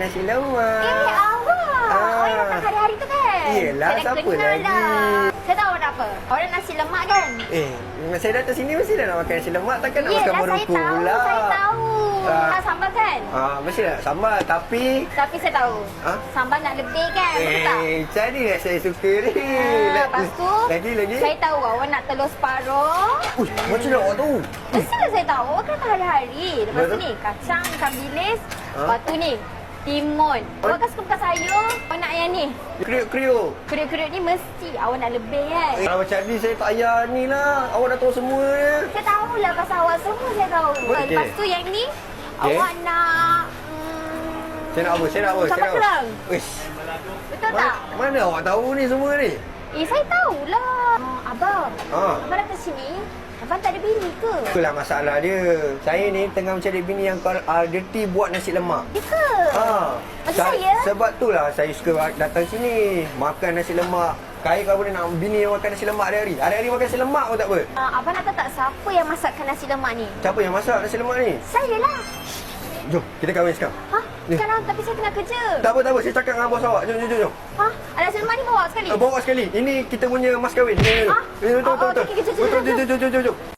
Nasi lemak. Eh, awak. Ah. Awak yang makan hari-hari tu kan? Yelah, Saya siapa lagi? Dah. Saya tahu awak nak apa. Awak nak nasi lemak kan? Eh, saya datang sini mesti dah nak makan nasi lemak. Takkan nak makan Yelah, saya berukul tahu. pula. Saya tahu. Ah. Tak sambal kan? Ah, mesti nak sambal. Tapi... Tapi saya tahu. Ah? Sambal nak lebih kan? Betul tak? Eh, cari lah saya suka ni. Ah, Nak- lepas tu, Lagi, lagi. saya tahu awak nak telur separuh. Uish, macam mana awak tahu? Mestilah saya tahu. Awak kan makan hari-hari. Lepas tu ni, kacang, ikan bilis. Ah. Lepas tu ni, timun. Awak kan suka sayur. Awak nak yang ni. Kriuk-kriuk. Kriuk-kriuk ni mesti awak nak lebih kan? Eh, kalau macam ni saya tak payah ni lah. Awak dah tahu semua ya. Saya tahulah pasal awak semua saya tahu. Okey. Lepas tu yang ni, Okey. awak nak... Hmm, Saya nak apa? Saya nak apa? Saya Sambal nak apa? kerang. Uish. Betul tak? Mana, awak tahu ni semua ni? Eh, saya tahulah. Oh, abang. Ah. Abang abang tak ada bini ke? Itulah masalah dia. Saya ni tengah mencari bini yang uh, dirty buat nasi lemak. Ya ke? Ha. Macam Sa- saya? Sebab tu lah saya suka datang sini. Makan nasi lemak. Kaya kalau boleh nak bini yang makan nasi lemak hari-hari. Hari-hari makan nasi lemak pun tak apa. Uh, abang nak tahu tak siapa yang masakkan nasi lemak ni? Siapa yang masak nasi lemak ni? Saya lah. Jom, kita kahwin sekarang. Hah? Sekarang tapi saya tengah kerja. Tak apa, tak apa. Saya cakap dengan bos awak. Jom, jom, jom. jom. Hah? Ada lemak ni bawa sekali? Uh, bawa sekali. Ini kita punya mas kahwin. Ni, ni, ni. Ah? Ni, betul, betul, betul. Betul, jom, jom, jom, jom.